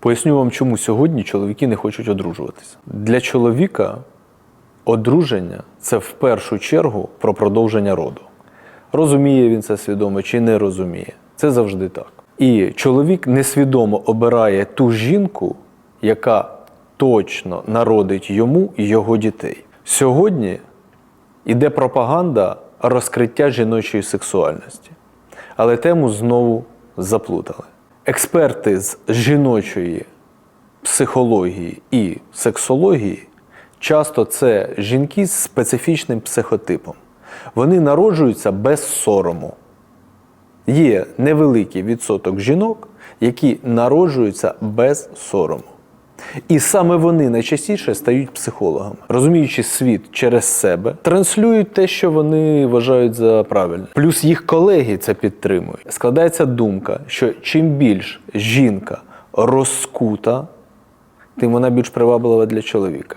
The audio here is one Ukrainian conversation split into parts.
Поясню вам, чому сьогодні чоловіки не хочуть одружуватися. Для чоловіка одруження це в першу чергу про продовження роду. Розуміє він це свідомо чи не розуміє. Це завжди так. І чоловік несвідомо обирає ту жінку, яка точно народить йому і його дітей. Сьогодні іде пропаганда розкриття жіночої сексуальності. Але тему знову заплутали. Експерти з жіночої психології і сексології часто це жінки з специфічним психотипом. Вони народжуються без сорому. Є невеликий відсоток жінок, які народжуються без сорому. І саме вони найчастіше стають психологами, розуміючи світ через себе, транслюють те, що вони вважають за правильне. Плюс їх колеги це підтримують. Складається думка, що чим більш жінка розкута, тим вона більш приваблива для чоловіка.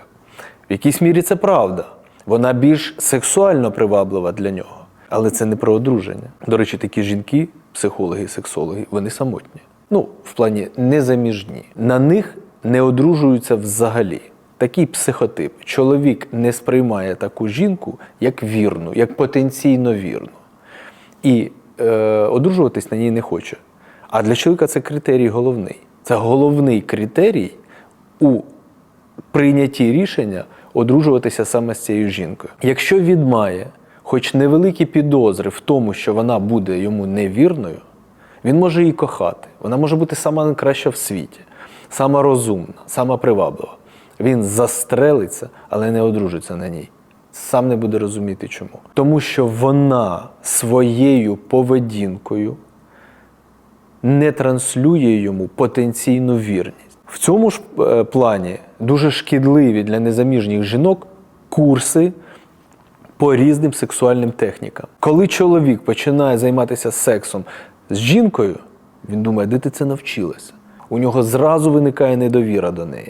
В якійсь мірі це правда. Вона більш сексуально приваблива для нього. Але це не про одруження. До речі, такі жінки, психологи сексологи, вони самотні. Ну, в плані незаміжні. На них не одружуються взагалі. Такий психотип. Чоловік не сприймає таку жінку як вірну, як потенційно вірну. І е, одружуватись на ній не хоче. А для чоловіка це критерій головний. Це головний критерій у прийнятті рішення одружуватися саме з цією жінкою. Якщо він має хоч невеликі підозри в тому, що вона буде йому невірною, він може її кохати. Вона може бути сама найкраща в світі, сама розумна, сама приваблива. Він застрелиться, але не одружиться на ній. Сам не буде розуміти чому. Тому що вона своєю поведінкою не транслює йому потенційну вірність. В цьому ж е, плані дуже шкідливі для незаміжніх жінок курси по різним сексуальним технікам. Коли чоловік починає займатися сексом з жінкою, він думає, де ти це навчилася? У нього зразу виникає недовіра до неї.